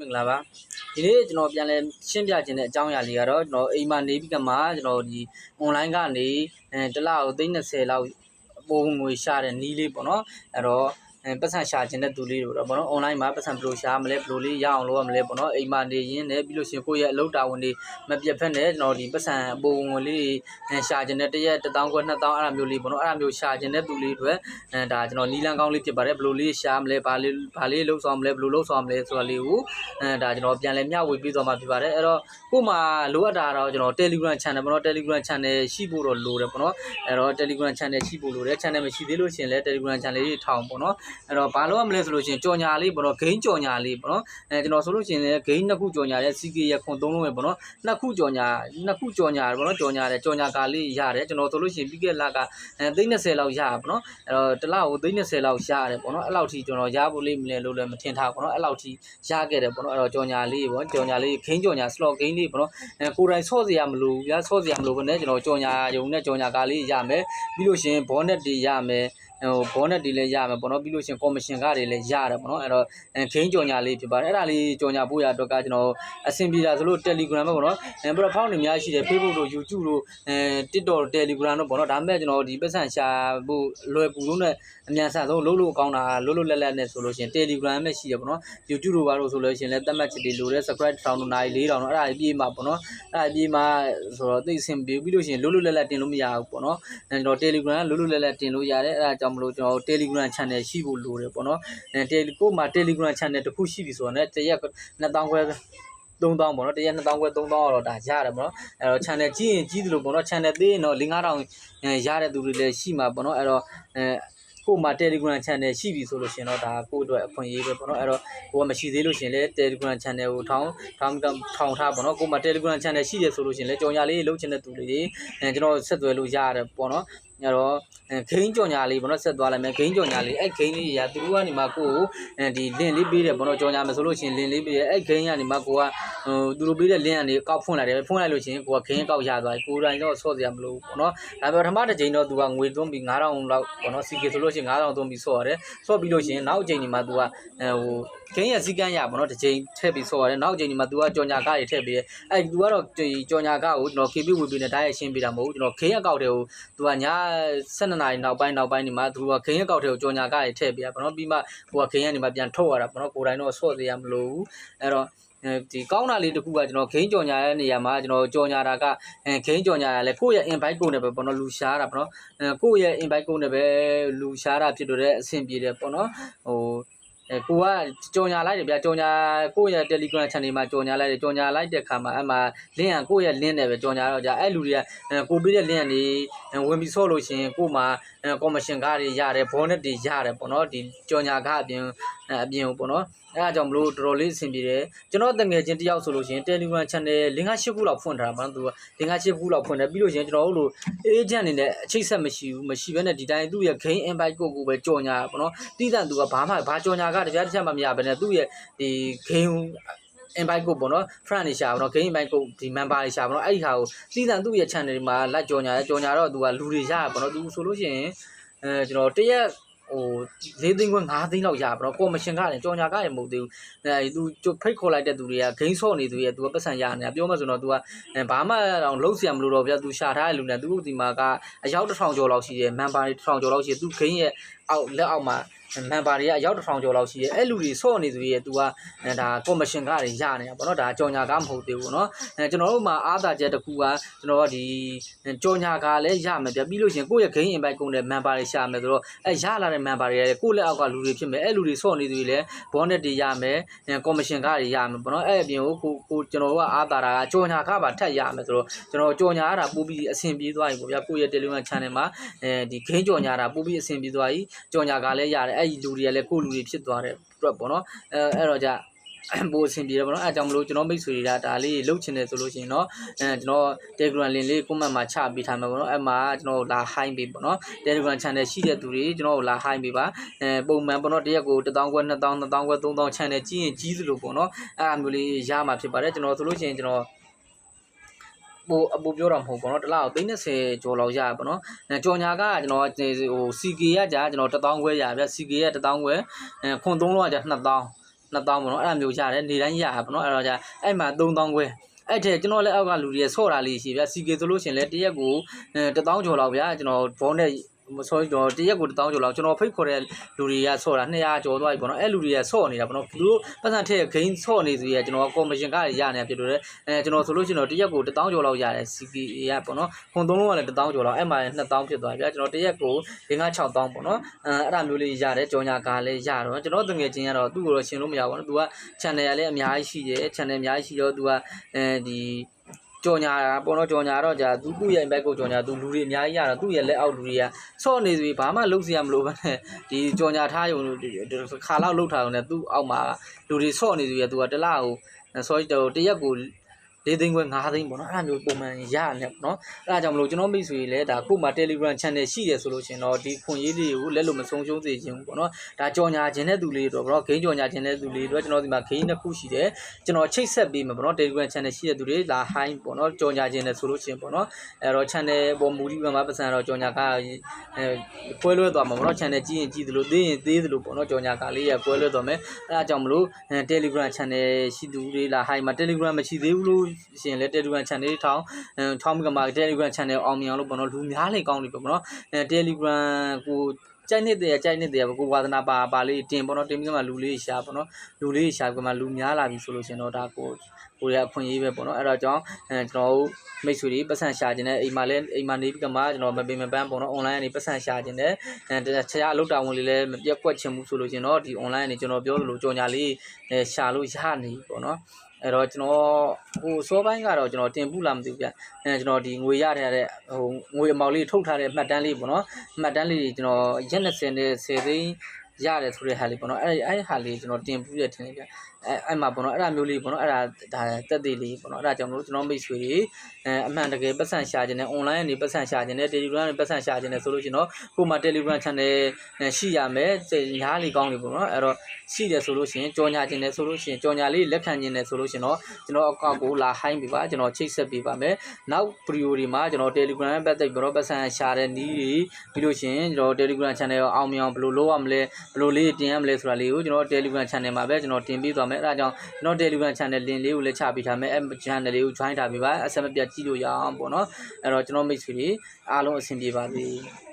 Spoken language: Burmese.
မင်္ဂလာပါဒီနေ့ကျွန်တော်ပြန်လဲရှင်းပြခြင်းတဲ့အကြောင်းအရာလေးကတော့ကျွန်တော်အိမ်မှာနေပြီးကမှကျွန်တော်ဒီ online ကနေအဲတစ်လကို30လောက်ပိုငွေရှာတဲ့နီးလေးပေါ့နော်အဲ့တော့အဲ ပတ်စံရှာခြင်းတဲ့သူလေးတွေပေါ့နော် online မှာပတ်စံဘယ်လိုရှာမလဲဘယ်လိုလေးရအောင်လုပ်ရမလဲပေါ့နော်အိမ်မှာနေရင်းနဲ့ပြီးလို့ရှိရင်ကိုယ့်ရဲ့အလုပ်တာဝန်တွေမပြတ်ဖက်နဲ့ကျွန်တော်ဒီပတ်စံအပိုငွေလေးတွေရှာခြင်းတဲ့တစ်ရက်1000ခွဲ2000အဲ့လိုမျိုးလေးပေါ့နော်အဲ့လိုမျိုးရှာခြင်းတဲ့သူလေးတွေအဲဒါကျွန်တော်နီးလန်းကောင်းလေးဖြစ်ပါတယ်ဘယ်လိုလေးရှာမလဲဘာလေးဘာလေးလှုပ်ဆောင်မလဲဘယ်လိုလှုပ်ဆောင်မလဲဆိုတာလေးကိုအဲဒါကျွန်တော်ပြန်လဲမျှဝေပြီးသွားမှာဖြစ်ပါတယ်အဲ့တော့ကို့မှာလိုအပ်တာတော့ကျွန်တော် Telegram channel ပေါ့နော် Telegram channel ရှိဖို့တော့လိုတယ်ပေါ့နော်အဲ့တော့ Telegram channel ရှိဖို့လိုတယ် channel မရှိသေးလို့ရှိရင်လည်း Telegram channel လေးထောင်ပေါ့နော်အဲ့တော့ဘာလို့ရမလဲဆိုလို့ရှိရင်ကြော်ညာလေးပေါ့နော် gain ကြော်ညာလေးပေါ့နော်အဲကျွန်တော်ဆိုလို့ရှိရင်လည်း gain နှစ်ခုကြော်ညာတဲ့ CK ရခွန်သုံးလုံးပဲပေါ့နော်နှစ်ခုကြော်ညာနှစ်ခုကြော်ညာပေါ့နော်ကြော်ညာတယ်ကြော်ညာကာလေးရတယ်ကျွန်တော်ဆိုလို့ရှိရင်ပြီးခဲ့လကအဲ30လောက်ရပါပေါ့နော်အဲ့တော့တစ်လောက်ကို30လောက်ရရတယ်ပေါ့နော်အဲ့လောက်ထိကျွန်တော်ရဖို့လိမ့်မလဲလို့လည်းမထင်ထားပေါ့နော်အဲ့လောက်ထိရခဲ့တယ်ပေါ့နော်အဲ့တော့ကြော်ညာလေးပေါ့ကြော်ညာလေး gain ကြော်ညာ slot gain လေးပေါ့နော်အဲကိုယ်တိုင်ဆော့စရာမလိုဘူးဗျာဆော့စရာမလိုဘဲနဲ့ကျွန်တော်ကြော်ညာယုံနဲ့ကြော်ညာကာလေးရမယ်ပြီးလို့ရှိရင် bonnet တွေရမယ် ဟိုဘောနက်တွေလည်းရမယ်ပေါ့နော်ပြီးလို့ရှရင်ကော်မရှင်ကတွေလည်းရတယ်ပေါ့နော်အဲ့တော့ဂိမ်းကြော်ညာလေးဖြစ်ပါတယ်အဲ့ဒါလေးကြော်ညာဖို့ရအတွက်ကကျွန်တော်အဆင်ပြေတာဆိုလို့ Telegram ပဲပေါ့နော်အဲပြတော့ဖောင်းနေများရှိတယ် Facebook တို့ YouTube တို့အဲ TikTok Telegram တို့ပေါ့နော်ဒါပေမဲ့ကျွန်တော်ဒီပတ်စံရှာဖို့လွယ်ကူလို့နဲ့အမြန်ဆန်ဆုံးလုံးလို့ကောင်းတာလုံးလုံးလက်လက်နဲ့ဆိုလို့ရှရင် Telegram ပဲရှိတယ်ပေါ့နော် YouTube တို့ဘာလို့ဆိုလို့ရှရင်လည်းတတ်မှတ်ချက်တွေလိုတဲ့ subscribe တောင်းတို့နိုင်4000တော့အဲ့ဒါပြေးမှာပေါ့နော်အဲ့ဒါပြေးမှာဆိုတော့သိအဆင်ပြေပြီးလို့ရှရင်လုံးလုံးလက်လက်တင်လို့မရဘူးပေါ့နော်အဲကျွန်တော် Telegram ကလုံးလုံးလက်လက်တင်လို့ရတယ်အဲ့ဒါကြောင့်မလို့ကျွန်တော် Telegram channel ရှိဖို့လိုတယ်ပေါ့နော်အဲ Telegram မှာ Telegram channel တစ်ခုရှိပြီဆိုတော့ねတရက်2000ခွဲ3000ပေါ့နော်တရက်2000ခွဲ3000တော့ဒါရတယ်ပေါ့နော်အဲ့တော့ channel ကြီးရင်ကြီးသလိုပေါ့နော် channel သေးရင်တော့5000ရတဲ့သူတွေလည်းရှိမှာပေါ့နော်အဲ့တော့အဲကို့မှာ Telegram channel ရှိပြီဆိုလို့ရှင်တော့ဒါကို့အတွက်အခွင့်အရေးပဲပေါ့နော်အဲ့တော့ကိုကမရှိသေးလို့ရှင်လေ Telegram channel ကိုထောင်းထောင်းထောင်းထားပေါ့နော်ကို့မှာ Telegram channel ရှိတယ်ဆိုလို့ရှင်လေကြော်ညာလေးလှုပ်ချင်တဲ့သူတွေအဲကျွန်တော်ဆက်သွယ်လို့ရတယ်ပေါ့နော် အဲ့တော့ဂိမ်းကြော်ညာလေးပေါ့နော်ဆက်သွားလိုက်မယ်ဂိမ်းကြော်ညာလေးအဲ့ဂိမ်းလေးရာသူတို့ကနေမှကိုကိုအဲဒီလင့်လေးပေးတယ်ပေါ့နော်ကြော်ညာမယ်ဆိုလို့ရှိရင်လင့်လေးပေးတယ်အဲ့ဂိမ်းကနေမှကိုကဟိုသူတို့ပေးတဲ့လင့်ကနေကောက်ဖွင့်လိုက်တယ်ဖွင့်လိုက်လို့ရှိရင်ကိုကဂိမ်းကောက်ရသွားပြီကိုယ်တိုင်တော့ဆော့စရာမလိုဘူးပေါ့နော်ဒါပေမဲ့ပထမတစ်ချိန်တော့သူကငွေသွင်းပြီး9000လောက်ပေါ့နော် CK ဆိုလို့ရှိရင်9000သွင်းပြီးဆော့ရတယ်ဆော့ပြီးလို့ရှိရင်နောက်အချိန်ဒီမှာသူကဟိုဂိမ်းရဲ့စီကန်းရပေါ့နော်တစ်ချိန်ထည့်ပြီးဆော့ရတယ်နောက်အချိန်ဒီမှာသူကကြော်ညာကားတွေထည့်ပြီးတယ်အဲ့သူကတော့ဒီကြော်ညာကားကိုကျွန်တော် KB ဝေပေးနဲ့တိုင်းရရှင်းပေးတာမဟုတ်ဘူးကျွန်တော်ဂိမ်းအကောက်တွေကိုသူကညာ12နာရီနောက်ပိုင်းနောက်ပိုင်းဒီမှာသူကဂိမ်းအကောက်တွေကိုကြော်ညာကားတွေထည့်ပေးရပေါ့နော်ပြီးမှဟိုကဂိမ်းကနေမှပြန်ထုတ်ရတာပေါ့နော်ကိုယ်တိုင်တော့ဆော့သေးရမလို့ဘူးအဲ့တော့ဒီကောင်းတာလေးတခုကကျွန်တော်ဂိမ်းကြော်ညာတဲ့နေရာမှာကျွန်တော်ကြော်ညာတာကအဲဂိမ်းကြော်ညာတာလဲကိုယ့်ရဲ့ invite code နဲ့ပဲပေါ့နော်လူရှားတာပေါ့နော်အဲကိုယ့်ရဲ့ invite code နဲ့ပဲလူရှားတာဖြစ်တော့တဲ့အဆင်ပြေတယ်ပေါ့နော်ဟိုအဲကိုကကြော်ညာလိုက်တယ်ဗျာကြော်ညာကိုယ့်ရဲ့ Telegram channel မှာကြော်ညာလိုက်တယ်ကြော်ညာလိုက်တဲ့ခါမှာအဲ့မှာ link ကကိုယ့်ရဲ့ link နဲ့ပဲကြော်ညာတော့ကြာအဲ့လူတွေကကိုပေးတဲ့ link ကနေ ဝင်ပြီးဆော့လို့ရှိရင်ကို့မှာ commission ကားတွေရတယ် bonus တွေရတယ်ပေါ့နော်ဒီကြော်ညာကားအပြင်အပြင်ပေါ့နော်အဲအားကြောင့်မလို့တော်တော်လေးအဆင်ပြေတယ်ကျွန်တော်တငယ်ချင်းတယောက်ဆိုလို့ရှိရင် Telegram channel လင်္ကာ၈ခုလောက်ဖွင့်ထားတာမှသူကလင်္ကာ၈ခုလောက်ဖွင့်တယ်ပြီးလို့ရှိရင်ကျွန်တော်တို့လို agent အနေနဲ့အချိတ်ဆက်မရှိဘူးမရှိဘဲနဲ့ဒီတိုင်းသူ့ရဲ့ gain invite ကိုကိုပဲကြော်ညာပေါ့နော်တိတန်သူကဘာမှဘာကြော်ညာကတပြားတစ်ချက်မှမရဘဲနဲ့သူ့ရဲ့ဒီ gain invite ကိုပေါ့နော် friend တွေရှာပါတော့ game invite ကိုဒီ member တွေရှာပါတော့အဲ့ဒီဟာကိုစီးတန်သူ့ရဲ့ channel တွေမှာလိုက်ကြော်ညာရဲကြော်ညာတော့သူကလူတွေရပါတော့သူဆိုလို့ရှိရင်အဲကျွန်တော်တရက်ဟို၄သိန်းခွဲ၅သိန်းလောက်ရပါတော့ကော်မရှင်ကလည်းကြော်ညာကလည်းမဟုတ်သေးဘူးအဲသူဖိတ်ခေါ်လိုက်တဲ့သူတွေကဂိမ်းဆော့နေသူတွေကသူကပတ်စံရနေတာပြောမှဆိုတော့သူကဘာမှတော့လုံးစရာမလိုတော့ဗျာသူရှာထားတဲ့လူနဲ့သူဒီမှာကအယောက်တစ်ထောင်ကျော်လောက်ရှိတယ်မန်ပါတွေတစ်ထောင်ကျော်လောက်ရှိတယ်သူဂိမ်းရဲ့ အောက်လက်အောက်မှာမန်ပါတွေကအယောက်တစ်ထောင်ကျော်လောက်ရှိရဲအဲ့လူတွေဆော့နေသူရဲ့ तू ကဒါကော်မရှင်ကတွေရနေတာပေါ့နော်ဒါကြော်ညာကားမဟုတ်သေးဘူးเนาะအဲကျွန်တော်တို့မှာအားသာချက်တစ်ခုကကျွန်တော်ကဒီကြော်ညာကားလည်းရမယ်ပြပြီးလို့ရှင်ကိုယ့်ရဲ့ gain invite ကုန်တဲ့ member တွေရှာမယ်ဆိုတော့အဲရလာတဲ့ member တွေလည်းကိုယ့်လက်အောက်ကလူတွေဖြစ်မယ်အဲ့လူတွေဆော့နေသူတွေလည်း bonnet တွေရမယ်ကော်မရှင်ကားတွေရမယ်ပေါ့နော်အဲ့အပြင်ကိုကိုကိုကျွန်တော်တို့ကအားသာတာကကြော်ညာကားပါထက်ရမယ်ဆိုတော့ကျွန်တော်ကြော်ညာရတာပို့ပြီးအဆင်ပြေသွားပြီပေါ့ဗျာကိုယ့်ရဲ့ Telegram channel မှာအဲဒီ gain ကြော်ညာတာပို့ပြီးအဆင်ပြေသွားပြီ ကြော်ညာကားလည်းရတယ်အဲ့ဒီလူတွေကလည်းကိုလူတွေဖြစ်သွားတဲ့အတွက်ပေါ့နော်အဲအဲ့တော့じゃပိုအဆင်ပြေတယ်ပေါ့နော်အဲကြောင့်မလို့ကျွန်တော်မိတ်ဆွေတွေကဒါလေးလုတ်ချင်တယ်ဆိုလို့ရှိရင်เนาะအဲကျွန်တော် Telegram link လေး comment မှာချပေးထားမှာပေါ့နော်အဲမှာကျွန်တော်လာ high ပေးပေါ့နော် Telegram channel ရှိတဲ့သူတွေကျွန်တော်လာ high ပေးပါအဲပုံမှန်ပေါ့နော်တရက်ကို1000ခွဲ2000 2000ခွဲ3000 channel ကြီးရင်ကြီးသလိုပေါ့နော်အဲအမျိုးလေးရမှာဖြစ်ပါတယ်ကျွန်တော်ဆိုလို့ရှိရင်ကျွန်တော် ပိုအပူပြောတာမဟုတ်ပေါ့နော်တစ်လောက်30ကျော်လောက်ရပါပေါ့နော်ကြော်ညာကကျွန်တော်ဟို CK ကကြာကျွန်တော်1000ခွဲရဗျ CK က1000ခွဲအဲခွန်3လုံးကကြာ2000 2000ပေါ့နော်အဲ့ဒါမျိုးရတယ်နေတိုင်းရတာပေါ့နော်အဲ့တော့じゃအဲ့မှာ3000ခွဲအဲ့တဲ့ကျွန်တော်လည်းအောက်ကလူတွေဆော့တာလေးရှိဗျာ CK ဆိုလို့ရှရင်လဲတရက်ကိုအဲ1000ကျော်လောက်ဗျာကျွန်တော်ဘောနဲ့ မဆောကျွန်တော်တရက်ကို1000ကျော်လောက်ကျွန်တော်ဖိတ်ခေါ်တဲ့လူတွေကဆော့တာ200ကျော်သွားပြီပေါ့နော်အဲ့လူတွေကဆော့နေတာပေါ့နော်သူတို့ပတ်စံထည့်ဂိမ်းဆော့နေစီရကျွန်တော်ကော်မရှင်ကရနေဖြစ်လို့လေအဲကျွန်တော်ဆိုလို့ရှရင်တော့တရက်ကို1000ကျော်လောက်ရတယ် CK ရပေါ့နော်ခွန်သုံးလုံးကလည်း1000ကျော်လောက်အဲ့မှာ2000ဖြစ်သွားပြီဗျာကျွန်တော်တရက်ကို5-6000ပေါ့နော်အဲအဲ့ဒါမျိုးလေးရတယ်ကြော်ညာကားလေးရတော့ကျွန်တော်တငယ်ချင်းကတော့သူ့ကိုတော့ရှင်းလို့မရဘူးပေါ့နော်သူက channel ရလည်းအများကြီးရှိတယ် channel အများကြီးရှိတော့သူကအဲဒီ ကြော်ညာတာပေါ့နော်ကြော်ညာတော့じゃသူသူ့ရဲ့ impact ကိုကြော်ညာသူလူတွေအများကြီးရတော့သူ့ရဲ့လက်အောက်လူတွေကဆော့နေပြီဘာမှလုပ်စရာမလိုဘဲနဲ့ဒီကြော်ညာထားရုံလို့ခါလောက်လှုပ်ထားရုံနဲ့သူ့အောက်မှာလူတွေဆော့နေပြီသူကတလားကိုဆော့တော့တရက်ကို ၄သိန်းခွဲ၅သိန်းပေါ့နော်အဲ့ဒါမျိုးပုံမှန်ရရတယ်ပေါ့နော်အဲ့ဒါကြောင့်မလို့ကျွန်တော်မိတ်ဆွေလည်းဒါကို့မှာ Telegram channel ရှိတယ်ဆိုလို့ရှင်တော့ဒီခွန်ရေးလေးကိုလက်လို့မဆုံးရှုံးစေချင်ဘူးပေါ့နော်ဒါကြော်ညာခြင်းတဲ့သူလေးတို့ပေါ့နော်ဂိမ်းကြော်ညာခြင်းတဲ့သူလေးတို့ကျွန်တော်ဒီမှာဂိမ်းနှစ်ခုရှိတယ်ကျွန်တော်ချိတ်ဆက်ပေးမှာပေါ့နော် Telegram channel ရှိတဲ့သူတွေလာ high ပေါ့နော်ကြော်ညာခြင်းတဲ့ဆိုလို့ရှင်ပေါ့နော်အဲ့တော့ channel ပေါ်မူပြီးမှာပတ်စံတော့ကြော်ညာကအဲကွဲလွဲသွားမှာပေါ့နော် channel ကြည့်ရင်ကြည့်သလိုသေးရင်သေးသလိုပေါ့နော်ကြော်ညာကလေးရကွဲလွဲသွားမယ်အဲ့ဒါကြောင့်မလို့ Telegram channel ရှိသူတွေလာ high မှာ Telegram မရှိသေးဘူးလို့ရှင်လဲ Telegram channel ထောင်းထောင်းပြီးကမှ Telegram channel အောင်မြင်အောင်လို့ပေါ့နော်လူများလေကောင်းနေပေါ့နော်အဲ Telegram ကိုကြိုက်နေတဲ့ကြိုက်နေတဲ့ကိုဝါသနာပါပါလေးတင်ပေါ့နော်တင်ပြီးမှလူလေးရှာပေါ့နော်လူလေးရှာပြီးမှလူများလာပြီဆိုလို့ရှင်တော့ဒါကိုကိုရအခွင့်အရေးပဲပေါ့နော်အဲ့တော့ကြောင့်အဲကျွန်တော်တို့မိတ်ဆွေတွေပတ်စံရှာခြင်းနဲ့အိမ်မှာလည်းအိမ်မှာနေပြီးကမှကျွန်တော်မပင်မပန်းပေါ့နော် online ကနေပတ်စံရှာခြင်းနဲ့အဲတခြားအလုပ်တာဝန်လေးလည်းမပြတ်ကွက်ချင်ဘူးဆိုလို့ရှင်တော့ဒီ online ကနေကျွန်တော်ပြောသလိုကြော်ညာလေးအဲရှာလို့ရနေပေါ့နော် အဲ့တော့ကျွန်တော်ဟိုစောပိုင်းကတော့ကျွန်တော်တင်ပူလာမသိဘူးဗျအဲကျွန်တော်ဒီငွေရတဲ့ဟိုငွေအမောက်လေးထုတ်ထားတဲ့မှတ်တမ်းလေးပေါ့နော်မှတ်တမ်းလေးကျွန်တော်ရက်20နဲ့10သိန်း ရတယ်ဆိုတဲ့ဟာလေးပေါ့နော်အဲ့အဲ့ဟာလေးကျွန်တော်တင်ပူးရထင်တယ်ဗျအဲအဲ့မှာပေါ့နော်အဲ့ဒါမျိုးလေးပေါ့နော်အဲ့ဒါဒါတက်သေးလေးပေါ့နော်အဲ့ဒါကြောင့်မလို့ကျွန်တော်မိတ်ဆွေတွေအဲအမှန်တကယ်ပတ်စံရှာခြင်းနဲ့ online ကနေပတ်စံရှာခြင်းနဲ့ Telegram ကနေပတ်စံရှာခြင်းနဲ့ဆိုလို့ရှိရင်တော့ကိုယ်မှာ Telegram channel ရှိရမယ်ညားလေးကောင်းလေးပေါ့နော်အဲ့တော့ရှိတယ်ဆိုလို့ရှိရင်ကြော်ညာခြင်းနဲ့ဆိုလို့ရှိရင်ကြော်ညာလေးလက်ခံခြင်းနဲ့ဆိုလို့ရှိရင်တော့ကျွန်တော်အကောင့်ကိုလာ high ပြပါကျွန်တော်ချိတ်ဆက်ပေးပါမယ်နောက် video တွေမှာကျွန်တော် Telegram နဲ့ပတ်သက်ပြီးတော့ပတ်စံရှာတဲ့နည်းတွေပြီးလို့ရှိရင်ကျွန်တော် Telegram channel ကိုအောင်မြင်အောင်ဘယ်လိုလုပ်ရမလဲဘယ်လိုလေးတင်ရမလဲဆိုတာလေးကိုကျွန်တော် Telegram channel မှာပဲကျွန်တော်တင်ပေးသွားမယ်အဲဒါကြောင့်ကျွန်တော် Telegram channel link လေးကိုလည်းချပေးထားမယ်အဲ channel လေးကို join ထားပေးပါအဆက်မပြတ်ကြည့်လို့ရအောင်ပေါ့နော်အဲ့တော့ကျွန်တော်မိတ်ဆွေတွေအားလုံးအဆင်ပြေပါစေ